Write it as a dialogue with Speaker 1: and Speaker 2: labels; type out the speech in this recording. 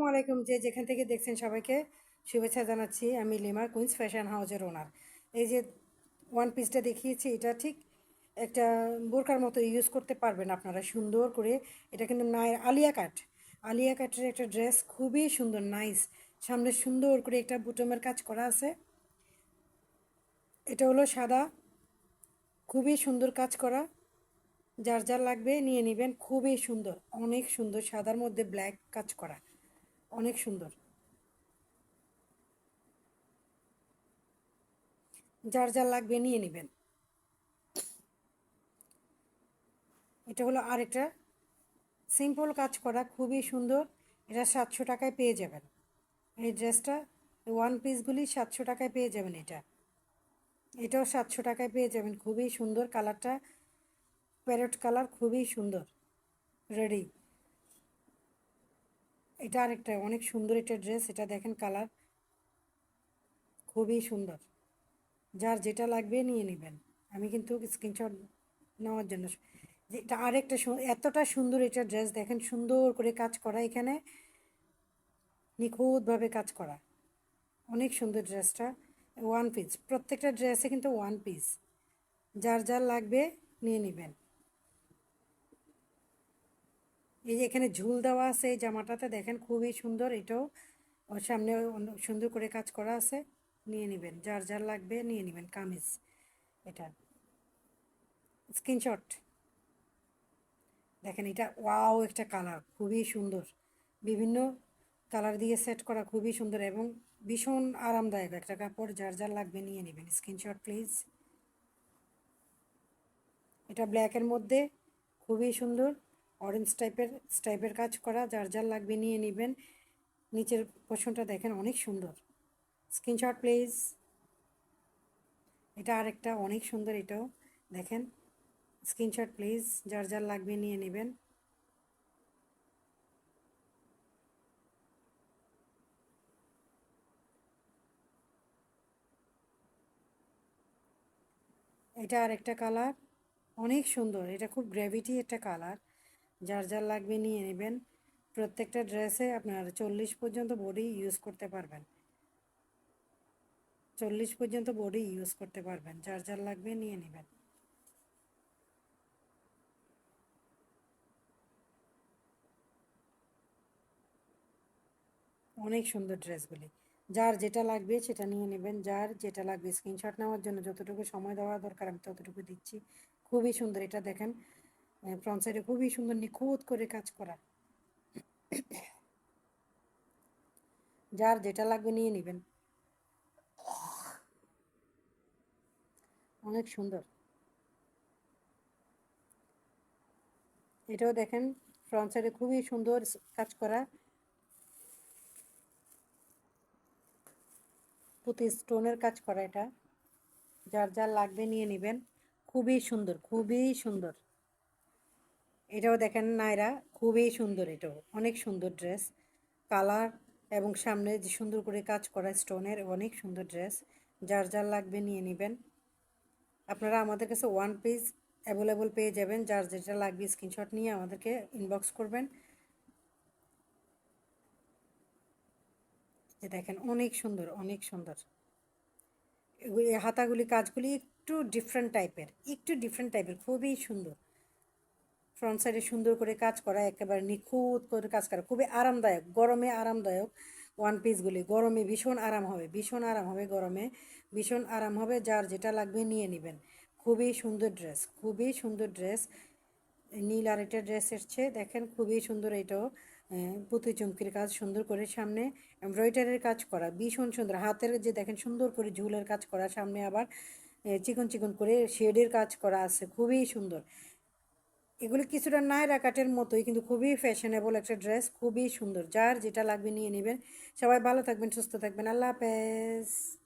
Speaker 1: আসসালামু আলাইকুম যে যেখান থেকে দেখছেন সবাইকে শুভেচ্ছা জানাচ্ছি। আমি লিমা কুইন্স ফ্যাশন হাউজের ওনার। এই যে ওয়ান পিসটা দেখিয়েছি, এটা ঠিক একটা বোরকার মতো ইউজ করতে পারবেন আপনারা, সুন্দর করে। এটা কিন্তু নাই আলিয়া কাট। আলিয়া কাটের একটা ড্রেস খুবই সুন্দর নাইস সামনে সুন্দর করে একটা বুটমের কাজ করা আছে। এটা হলো সাদা। খুবই সুন্দর কাজ করা। যার যার লাগবে নিয়ে নেবেন। খুবই সুন্দর, অনেক সুন্দর। সাদার মধ্যে ব্ল্যাক কাজ করা। অনেক সুন্দর। যার যার লাগবে নিয়ে নেবেন। এটা হলো আরেকটা। সিম্পল কাজ করা, খুবই সুন্দর। এটা সাতশো টাকায় পেয়ে যাবেন। এই ড্রেসটা ওয়ান পিসগুলি সাতশো টাকায় পেয়ে যাবেন এটা। এটাও সাতশো টাকায় পেয়ে যাবেন। খুবই সুন্দর কালারটা। প্যারট কালার খুবই সুন্দর। রেডি এটা আরেকটা, অনেক সুন্দর একটা ড্রেস এটা দেখেন কালার খুবই সুন্দর। যার যেটা লাগবে নিয়ে নেবেন। আমি কিন্তু স্ক্রিনশট নেওয়ার জন্য এটা আরেকটা এতটা সুন্দর এটা ড্রেস দেখেন সুন্দর করে কাজ করা এখানে। নিখুঁতভাবে কাজ করা। অনেক সুন্দর ড্রেসটা ওয়ান পিস প্রত্যেকটা ড্রেসে কিন্তু ওয়ান পিস যার যার লাগবে নিয়ে নেবেন। এই যে এখানে ঝুল দেওয়া আছে, এই জামাটাতে দেখেন খুবই সুন্দর, এটাও ওর সামনে সুন্দর করে কাজ করা আছে। নিয়ে নেবেন, যার যার লাগবে নিয়ে নেবেন, কামিজ, এটা। স্ক্রিনশট। দেখেন এটা, ওয়াও, একটা কালার, খুবই সুন্দর। বিভিন্ন কালার দিয়ে সেট করা খুবই সুন্দর এবং ভীষণ আরামদায়ক, একটা কাপড় যার যার লাগবে নিয়ে নেবেন। Screenshot, please. এটা ব্ল্যাকের মধ্যে, খুবই সুন্দর। অরেঞ্জ টাইপের স্টাইপের কাজ করা, যার যার লাগবে নিয়ে নেবেন। নিচের পোষণটা দেখেন অনেক সুন্দর। স্ক্রিনশট প্লিজ এটা আরেকটা অনেক সুন্দর এটাও। দেখেন স্ক্রিনশট প্লিজ যার যার লাগবে নিয়ে নেবেন। এটা আরেকটা কালার অনেক সুন্দর, এটা খুব গ্র্যাভিটি একটা কালার যার যার লাগবে নিয়ে নেবেন। প্রত্যেকটা ড্রেসে আপনার চল্লিশ পর্যন্ত বডি ইউজ করতে পারবেন। চল্লিশ পর্যন্ত বডি ইউজ করতে পারবেন। যার যার লাগবে নিয়ে নেবেন। অনেক সুন্দর ড্রেসগুলি। যার যেটা লাগবে সেটা নিয়ে নেবেন। যার যেটা লাগবে স্ক্রিনশট নেওয়ার জন্য যতটুকু সময় দেওয়া দরকার আমি ততটুকু দিচ্ছি। খুবই সুন্দর এটা দেখেন। ফ্রন্ট সাইডে খুবই সুন্দর নিখুঁত করে কাজ করা। যার যেটা লাগবে নিয়ে নেবেন। অনেক সুন্দর। এটাও দেখেন ফ্রন্ট সাইডে খুবই সুন্দর কাজ করা। পুঁতি স্টোনের কাজ করা এটা। যার যার লাগবে নিয়ে নেবেন। খুবই সুন্দর খুবই সুন্দর। এটাও দেখেন নাইরা খুবই সুন্দর এটাও। অনেক সুন্দর ড্রেস কালার এবং সামনে যে সুন্দর করে কাজ করা স্টোনের অনেক সুন্দর ড্রেস যার যার লাগবে নিয়ে নেবেন। আপনারা আমাদের কাছে ওয়ান পিস অ্যাভেলেবল পেয়ে যাবেন। যার যেটা লাগবে স্ক্রিনশট নিয়ে আমাদেরকে ইনবক্স করবেন। যে দেখেন অনেক সুন্দর অনেক সুন্দর। হাতাগুলি কাজগুলি একটু ডিফারেন্ট টাইপের একটু ডিফারেন্ট টাইপের খুবই সুন্দর। ফ্রন্ট সাইডে সুন্দর করে কাজ করা, একেবারে নিখুঁত করে কাজ করা, খুবই আরামদায়ক, গরমে আরামদায়ক ওয়ান পিসগুলি গরমে ভীষণ আরাম হবে, ভীষণ আরাম হবে গরমে, ভীষণ আরাম হবে, যার যেটা লাগবে নিয়ে নেবেন। খুবই সুন্দর ড্রেস খুবই সুন্দর ড্রেস নীল আর একটা ড্রেস এসছে, দেখেন খুবই সুন্দর এটাও পুঁতি চুমকির কাজ সুন্দর করে সামনে এমব্রয়ডারির কাজ করা, ভীষণ সুন্দর। হাতের যে দেখেন সুন্দর করে ঝুলের কাজ করা, সামনে আবার চিকন চিকন করে শেডের কাজ করা আছে, খুবই সুন্দর। এগুলো কিছুটা নায়রা কাটের মতোই, কিন্তু খুবই ফ্যাশনেবল একটা ড্রেস খুবই সুন্দর। যার যেটা লাগবে নিয়ে নেবেন। সবাই ভালো থাকবেন, সুস্থ থাকবেন। আল্লাহ হাফেজ।